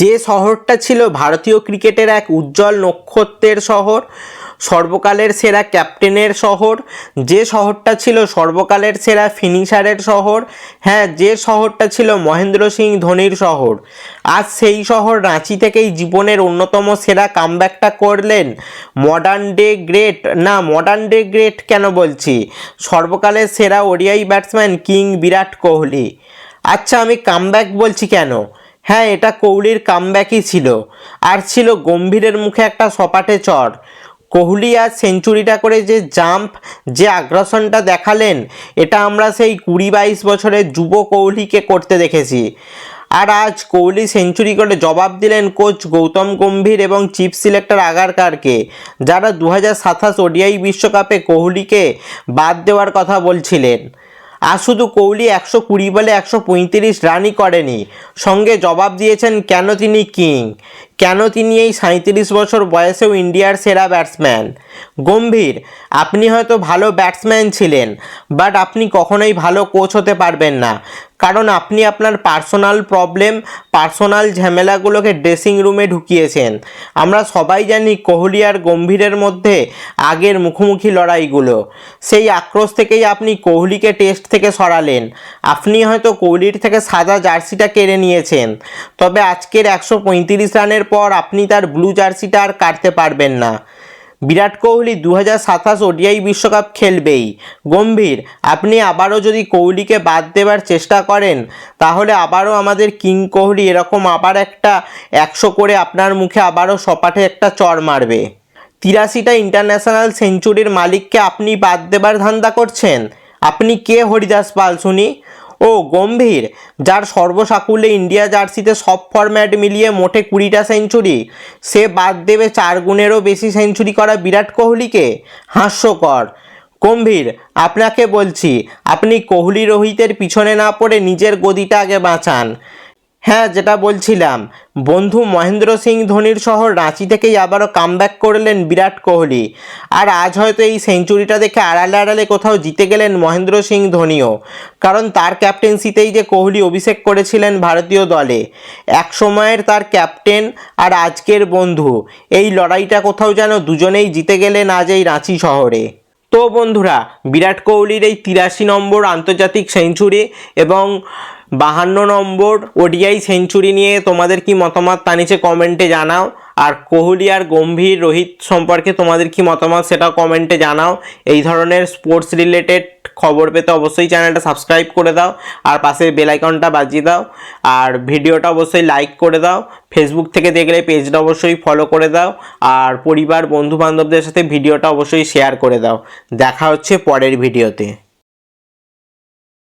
যে শহরটা ছিল ভারতীয় ক্রিকেটের এক উজ্জ্বল নক্ষত্রের শহর, সর্বকালের সেরা ক্যাপ্টেনের শহর, যে শহরটা ছিল সর্বকালের সেরা ফিনিশারের শহর হ্যাঁ যে শহরটা ছিল মহেন্দ্র সিং ধোনির শহর। আজ সেই শহর রাঁচি থেকেই জীবনের অন্যতম সেরা কামব্যাকটা করলেন মডার্ন ডে গ্রেট না মডার্ন ডে গ্রেট কেন বলছি? সর্বকালের সেরা ODI batsman king Virat Kohli. আচ্ছা আমি কামব্যাক বলছি কেন? হ্যাঁ এটা কোহলির কামব্যাকই ছিল। আর ছিল গম্ভীরের মুখে একটা সপাটে চর। কোহলি আজ সেঞ্চুরিটা করে যে জাম্প, যে আগ্রাসনটা দেখালেন, এটা আমরা সেই কুড়ি বাইশ বছরের যুব কোহলিকে করতে দেখেছি। আর আজ কোহলি সেঞ্চুরি করে জবাব দিলেন কোচ গৌতম গম্ভীর এবং চিফ সিলেক্টর আগারকারকে, যারা দু হাজার সাতাশ ওডিআই বিশ্বকাপে কোহলিকে বাদ দেওয়ার কথা বলছিলেন। আর শুধু কোহলি একশো কুড়ি বলে একশো পঁয়ত্রিশ রানই করেনি। সঙ্গে জবাব দিয়েছেন কেন তিনি কিং? কেন তিনি এই সাঁত্রিশ বছর বয়সেও ইন্ডিয়ার সেরা ব্যাটসম্যান? গম্ভীর, আপনি হয়তো ভালো ব্যাটসম্যান ছিলেন, বাট আপনি কখনোই ভালো কোচ হতে পারবেন না। কারণ আপনি আপনার পার্সোনাল প্রবলেম, পার্সোনাল ঝামেলাগুলোকে ড্রেসিং রুমে ঢুকিয়েছেন। আমরা সবাই জানি কোহলি আর গম্ভীরের মধ্যে আগের মুখোমুখি লড়াইগুলো। সেই আক্রোশ থেকেই আপনি কোহলিকে টেস্ট থেকে সরালেন। আপনি হয়তো কোহলির থেকে সাদা জার্সিটা কেড়ে নিয়েছেন। তবে আজকের একশো পঁয়ত্রিশ রানের পর আপনি তার ব্লু জার্সিটা আর কাটতে পারবেন না। বিরাট কোহলি দু হাজার সাতাশ ওডিআই বিশ্বকাপ খেলবেই। গম্ভীর, আপনি আবারও যদি কোহলিকে বাদ দেবার চেষ্টা করেন, তাহলে আবারও আমাদের কিং কোহলি এরকম আবার একটা একশো করে আপনার মুখে আবারও সপাটে একটা চর মারবে। তিরাশিটা ইন্টারন্যাশনাল সেঞ্চুরির মালিককে আপনি বাদ দেবার ধান্দা করছেন? আপনি কে হরিদাস পাল, শুনি? ও গম্ভীর, যার সর্বসাকুল্যে ইন্ডিয়া জার্সিতে সব ফরম্যাট মিলিয়ে মোটে কুড়িটা সেঞ্চুরি। সে বাদ দেবে চার গুণেরও বেশি সেঞ্চুরি করা বিরাট কোহলিকে। হাস্যকর। গম্ভীর, আপনাকে বলছি, আপনি কোহলি রোহিতের পিছনে না পড়ে নিজের গদিটা আগে বাঁচান। হ্যাঁ যেটা বলছিলাম। বন্ধু মহেন্দ্র সিং ধোনির শহর রাঁচি থেকেই আবারও কামব্যাক করলেন বিরাট কোহলি। আর আজ হয়তো এই সেঞ্চুরিটা দেখে আড়ালে আড়ালে কোথাও জিতে গেলেন মহেন্দ্র সিং ধোনিও। কারণ তার ক্যাপ্টেন্সিতেই যে কোহলি অভিষেক করেছিলেন ভারতীয় দলে। এক সময়ের তার ক্যাপ্টেন আর আজকের বন্ধু। এই লড়াইটা কোথাও যেন দুজনেই জিতে গেলেন আজ এই রাঁচি শহরে। তো বন্ধুরা, বিরাট কোহলির এই তিরাশি নম্বর আন্তর্জাতিক সেঞ্চুরি এবং বাহান্ন নম্বর ওডিআই সেঞ্চুরি নিয়ে তোমাদের কি মতামত তা নিচে কমেন্টে জানাও। আর কোহলি আর গম্ভীর রোহিত সম্পর্কে তোমাদের কি মতামত সেটাও কমেন্টে জানাও। এই ধরনের স্পোর্টস রিলেটেড খবর পেতে অবশ্যই চ্যানেলটা সাবস্ক্রাইব করে দাও, আর পাশে বেল আইকনটা বাজিয়ে দাও, আর ভিডিওটা অবশ্যই লাইক করে দাও ফেসবুক থেকে দেখলে পেজটা অবশ্যই ফলো করে দাও, আর পরিবার বন্ধু বান্ধবদের সাথে ভিডিওটা অবশ্যই শেয়ার করে দাও। দেখা হচ্ছে পরের ভিডিওতে।